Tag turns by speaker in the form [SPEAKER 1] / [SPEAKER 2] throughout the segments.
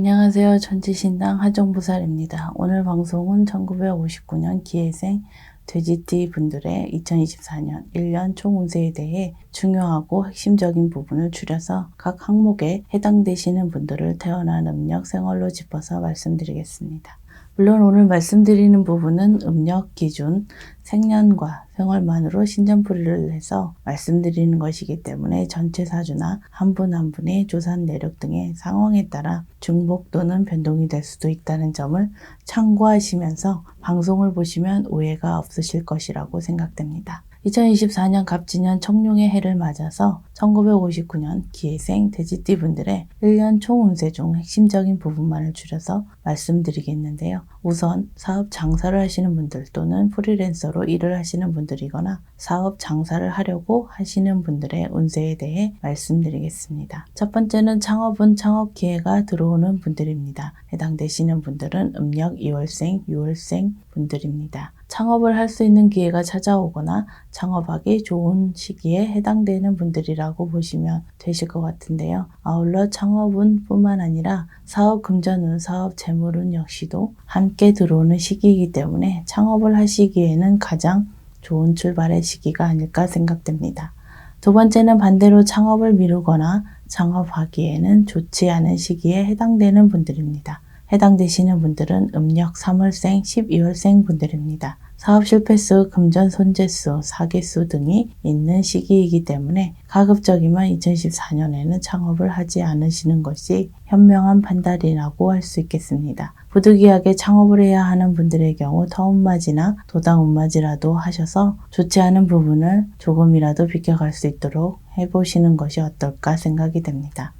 [SPEAKER 1] 안녕하세요. 전지신당 하정부살입니다. 오늘 방송은 1959년 기해생 돼지띠 분들의 2024년 1년 총 운세에 대해 중요하고 핵심적인 부분을 줄여서 각 항목에 해당되시는 분들을 태어난 음력 생활로 짚어서 말씀드리겠습니다. 물론 오늘 말씀드리는 부분은 음력 기준 생년과 생월만으로 신전풀이를 해서 말씀드리는 것이기 때문에 전체 사주나 한분한 분의 조산 내력 등의 상황에 따라 중복 또는 변동이 될 수도 있다는 점을 참고하시면서 방송을 보시면 오해가 없으실 것이라고 생각됩니다. 2024년 갑진년 청룡의 해를 맞아서 1959년 기해생 돼지띠 분들의 1년 총운세 중 핵심적인 부분만을 줄여서 말씀드리겠는데요. 우선 사업 장사를 하시는 분들 또는 프리랜서로 일을 하시는 분들이거나 사업 장사를 하려고 하시는 분들의 운세에 대해 말씀드리겠습니다. 첫 번째는 창업은 창업 기회가 들어오는 분들입니다. 해당되시는 분들은 음력 2월생, 6월생 분들입니다. 창업을 할 수 있는 기회가 찾아오거나 창업하기 좋은 시기에 해당되는 분들이라고 보시면 되실 것 같은데요. 아울러 창업운 뿐만 아니라 사업 금전운, 사업 재물운 역시도 함께 들어오는 시기이기 때문에 창업을 하시기에는 가장 좋은 출발의 시기가 아닐까 생각됩니다. 두 번째는 반대로 창업을 미루거나 창업하기에는 좋지 않은 시기에 해당되는 분들입니다. 해당되시는 분들은 음력 3월생, 12월생 분들입니다. 사업 실패수, 금전 손재수, 사기수 등이 있는 시기이기 때문에 가급적이면 2014년에는 창업을 하지 않으시는 것이 현명한 판단이라고 할 수 있겠습니다. 부득이하게 창업을 해야 하는 분들의 경우 터운맞이나 도당운맞이라도 하셔서 좋지 않은 부분을 조금이라도 비켜갈 수 있도록 해보시는 것이 어떨까 생각이 됩니다.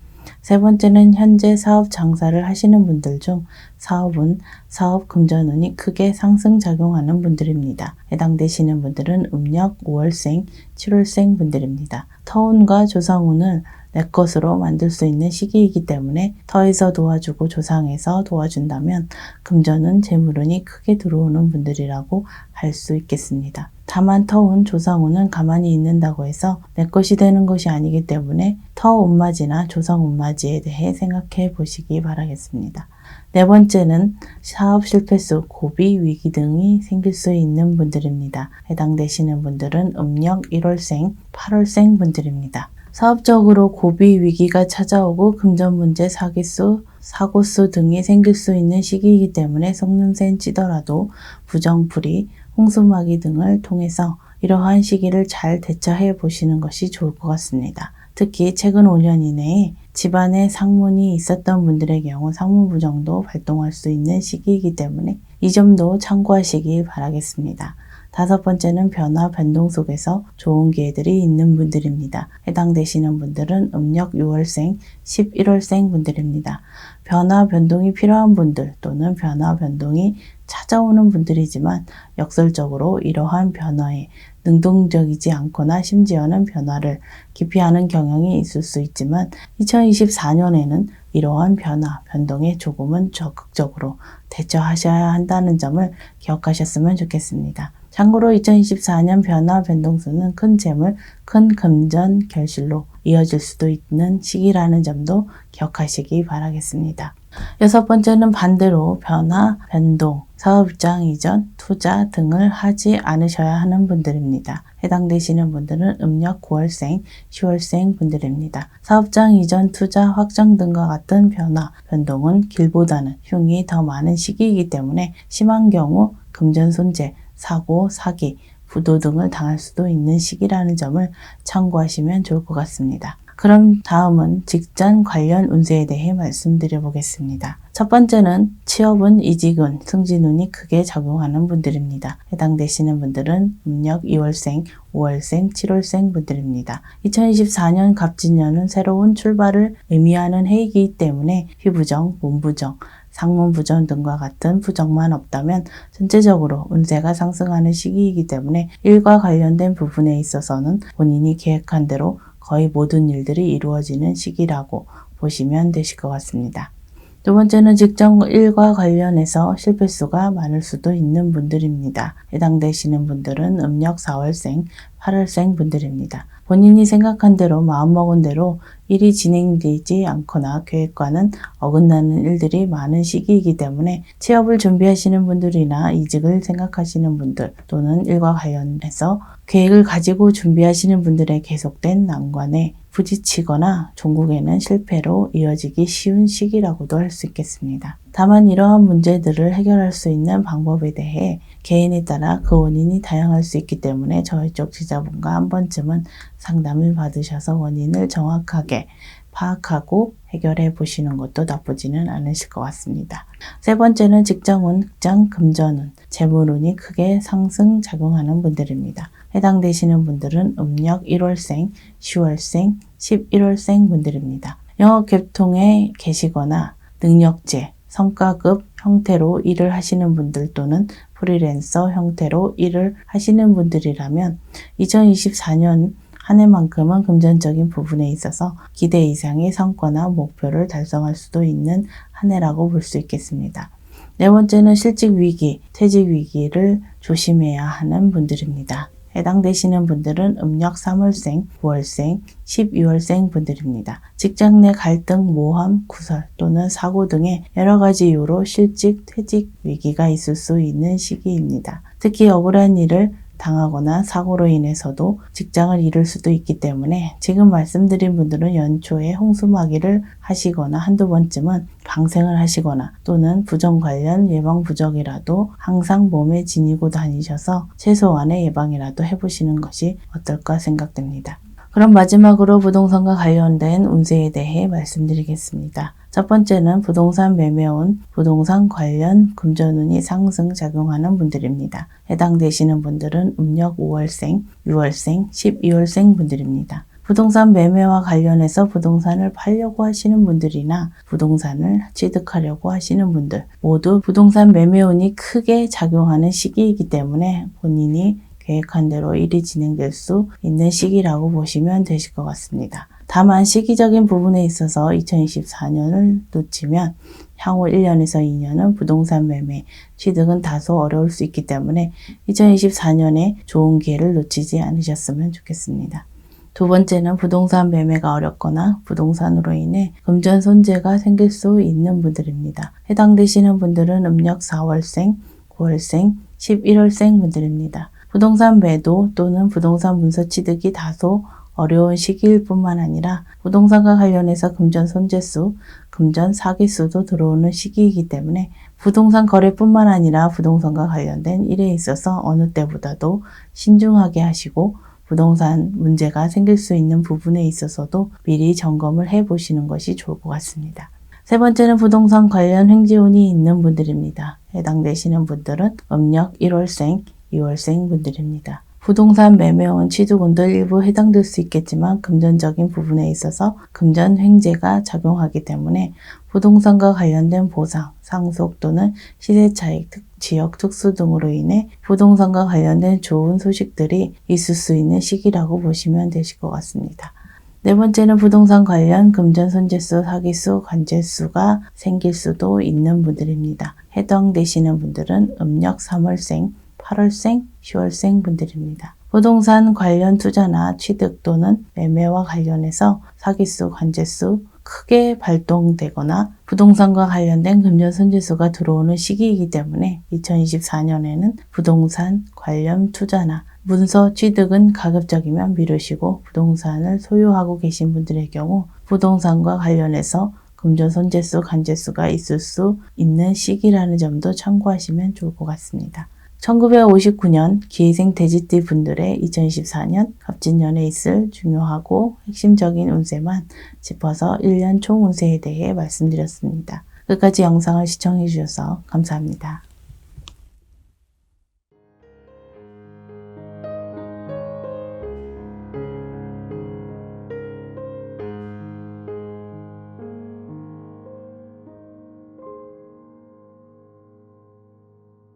[SPEAKER 1] 세 번째는 현재 사업 장사를 하시는 분들 중 사업은 사업 금전운이 크게 상승 작용하는 분들입니다. 해당되시는 분들은 음력 5월생, 7월생 분들입니다. 터운과 조상운을 내 것으로 만들 수 있는 시기이기 때문에 터에서 도와주고 조상에서 도와준다면 금전은 재물운이 크게 들어오는 분들이라고 할 수 있겠습니다. 다만 터운 조상운은 가만히 있는다고 해서 내 것이 되는 것이 아니기 때문에 터 온맞이나 조상 온맞이에 대해 생각해 보시기 바라겠습니다. 네 번째는 사업 실패수, 고비, 위기 등이 생길 수 있는 분들입니다. 해당되시는 분들은 음력 1월생, 8월생 분들입니다. 사업적으로 고비 위기가 찾아오고 금전 문제, 사기수, 사고수 등이 생길 수 있는 시기이기 때문에 속눈센 찌더라도 부정풀이, 홍수마기 등을 통해서 이러한 시기를 잘 대처해 보시는 것이 좋을 것 같습니다. 특히 최근 5년 이내에 집안에 상문이 있었던 분들의 경우 상문 부정도 발동할 수 있는 시기이기 때문에 이 점도 참고하시기 바라겠습니다. 다섯 번째는 변화, 변동 속에서 좋은 기회들이 있는 분들입니다. 해당되시는 분들은 음력 6월생, 11월생 분들입니다. 변화, 변동이 필요한 분들 또는 변화, 변동이 찾아오는 분들이지만 역설적으로 이러한 변화에 능동적이지 않거나 심지어는 변화를 기피하는 경향이 있을 수 있지만 2024년에는 이러한 변화, 변동에 조금은 적극적으로 대처하셔야 한다는 점을 기억하셨으면 좋겠습니다. 참고로 2024년 변화 변동수는 큰 재물, 큰 금전 결실로 이어질 수도 있는 시기라는 점도 기억하시기 바라겠습니다. 여섯 번째는 반대로 변화, 변동, 사업장 이전, 투자 등을 하지 않으셔야 하는 분들입니다. 해당되시는 분들은 음력 9월생, 10월생 분들입니다. 사업장 이전, 투자, 확정 등과 같은 변화, 변동은 길보다는 흉이 더 많은 시기이기 때문에 심한 경우 금전 손재, 사고, 사기, 부도 등을 당할 수도 있는 시기라는 점을 참고하시면 좋을 것 같습니다. 그럼 다음은 직장 관련 운세에 대해 말씀드려 보겠습니다. 첫 번째는 취업은 이직은 승진운이 크게 작용하는 분들입니다. 해당되시는 분들은 음력 2월생, 5월생, 7월생 분들입니다. 2024년 갑진년은 새로운 출발을 의미하는 해이기 때문에 피부정, 몸부정, 상문 부전 등과 같은 부정만 없다면 전체적으로 운세가 상승하는 시기이기 때문에 일과 관련된 부분에 있어서는 본인이 계획한 대로 거의 모든 일들이 이루어지는 시기라고 보시면 되실 것 같습니다. 두 번째는 직장 일과 관련해서 실패수가 많을 수도 있는 분들입니다. 해당되시는 분들은 음력 4월생, 8월생 분들입니다. 본인이 생각한 대로 마음먹은 대로 일이 진행되지 않거나 계획과는 어긋나는 일들이 많은 시기이기 때문에 취업을 준비하시는 분들이나 이직을 생각하시는 분들 또는 일과 관련해서 계획을 가지고 준비하시는 분들의 계속된 난관에 부딪히거나 종국에는 실패로 이어지기 쉬운 시기라고도 할 수 있겠습니다. 다만 이러한 문제들을 해결할 수 있는 방법에 대해 개인에 따라 그 원인이 다양할 수 있기 때문에 저희 쪽 지자분과 한 번쯤은 상담을 받으셔서 원인을 정확하게 파악하고 해결해 보시는 것도 나쁘지는 않으실 것 같습니다. 세 번째는 직장운, 직장 금전운, 재물운이 크게 상승 작용하는 분들입니다. 해당되시는 분들은 음력 1월생, 10월생, 11월생 분들입니다. 영업 계통에 계시거나 능력제, 성과급 형태로 일을 하시는 분들 또는 프리랜서 형태로 일을 하시는 분들이라면 2024년 한 해만큼은 금전적인 부분에 있어서 기대 이상의 성과나 목표를 달성할 수도 있는 한 해라고 볼 수 있겠습니다. 네 번째는 실직 위기, 퇴직 위기를 조심해야 하는 분들입니다. 해당되시는 분들은 음력 3월생, 9월생, 12월생 분들입니다. 직장 내 갈등, 모함, 구설 또는 사고 등의 여러 가지 이유로 실직, 퇴직 위기가 있을 수 있는 시기입니다. 특히 억울한 일을 당하거나 사고로 인해서도 직장을 잃을 수도 있기 때문에 지금 말씀드린 분들은 연초에 홍수마기를 하시거나 한두 번쯤은 방생을 하시거나 또는 부정 관련 예방 부적이라도 항상 몸에 지니고 다니셔서 최소한의 예방이라도 해보시는 것이 어떨까 생각됩니다. 그럼 마지막으로 부동산과 관련된 운세에 대해 말씀드리겠습니다. 첫 번째는 부동산 매매운, 부동산 관련 금전운이 상승 작용하는 분들입니다. 해당되시는 분들은 음력 5월생, 6월생, 12월생 분들입니다. 부동산 매매와 관련해서 부동산을 팔려고 하시는 분들이나 부동산을 취득하려고 하시는 분들 모두 부동산 매매운이 크게 작용하는 시기이기 때문에 본인이 계획한 대로 일이 진행될 수 있는 시기라고 보시면 되실 것 같습니다. 다만 시기적인 부분에 있어서 2024년을 놓치면 향후 1년에서 2년은 부동산 매매, 취득은 다소 어려울 수 있기 때문에 2024년에 좋은 기회를 놓치지 않으셨으면 좋겠습니다. 두 번째는 부동산 매매가 어렵거나 부동산으로 인해 금전 손재가 생길 수 있는 분들입니다. 해당되시는 분들은 음력 4월생, 9월생, 11월생 분들입니다. 부동산 매도 또는 부동산 문서 취득이 다소 어려운 시기일 뿐만 아니라 부동산과 관련해서 금전 손재수, 금전 사기수도 들어오는 시기이기 때문에 부동산 거래뿐만 아니라 부동산과 관련된 일에 있어서 어느 때보다도 신중하게 하시고 부동산 문제가 생길 수 있는 부분에 있어서도 미리 점검을 해 보시는 것이 좋을 것 같습니다. 세 번째는 부동산 관련 횡재운이 있는 분들입니다. 해당되시는 분들은 음력 1월생, 2월생 분들입니다. 부동산 매매원 취득운도 일부 해당될 수 있겠지만 금전적인 부분에 있어서 금전 횡재가 작용하기 때문에 부동산과 관련된 보상, 상속 또는 시세 차익, 지역 특수 등으로 인해 부동산과 관련된 좋은 소식들이 있을 수 있는 시기라고 보시면 되실 것 같습니다. 네 번째는 부동산 관련 금전 손재수, 사기수, 관재수가 생길 수도 있는 분들입니다. 해당되시는 분들은 음력 3월생, 8월생, 10월생 분들입니다. 부동산 관련 투자나 취득 또는 매매와 관련해서 사기수, 관제수 크게 발동되거나 부동산과 관련된 금전 손재수가 들어오는 시기이기 때문에 2024년에는 부동산 관련 투자나 문서 취득은 가급적이면 미루시고 부동산을 소유하고 계신 분들의 경우 부동산과 관련해서 금전 손재수, 간재수가 있을 수 있는 시기라는 점도 참고하시면 좋을 것 같습니다. 1959년 기회생 돼지띠 분들의 2024년 갑진년에 있을 중요하고 핵심적인 운세만 짚어서 1년 총 운세에 대해 말씀드렸습니다. 끝까지 영상을 시청해 주셔서 감사합니다.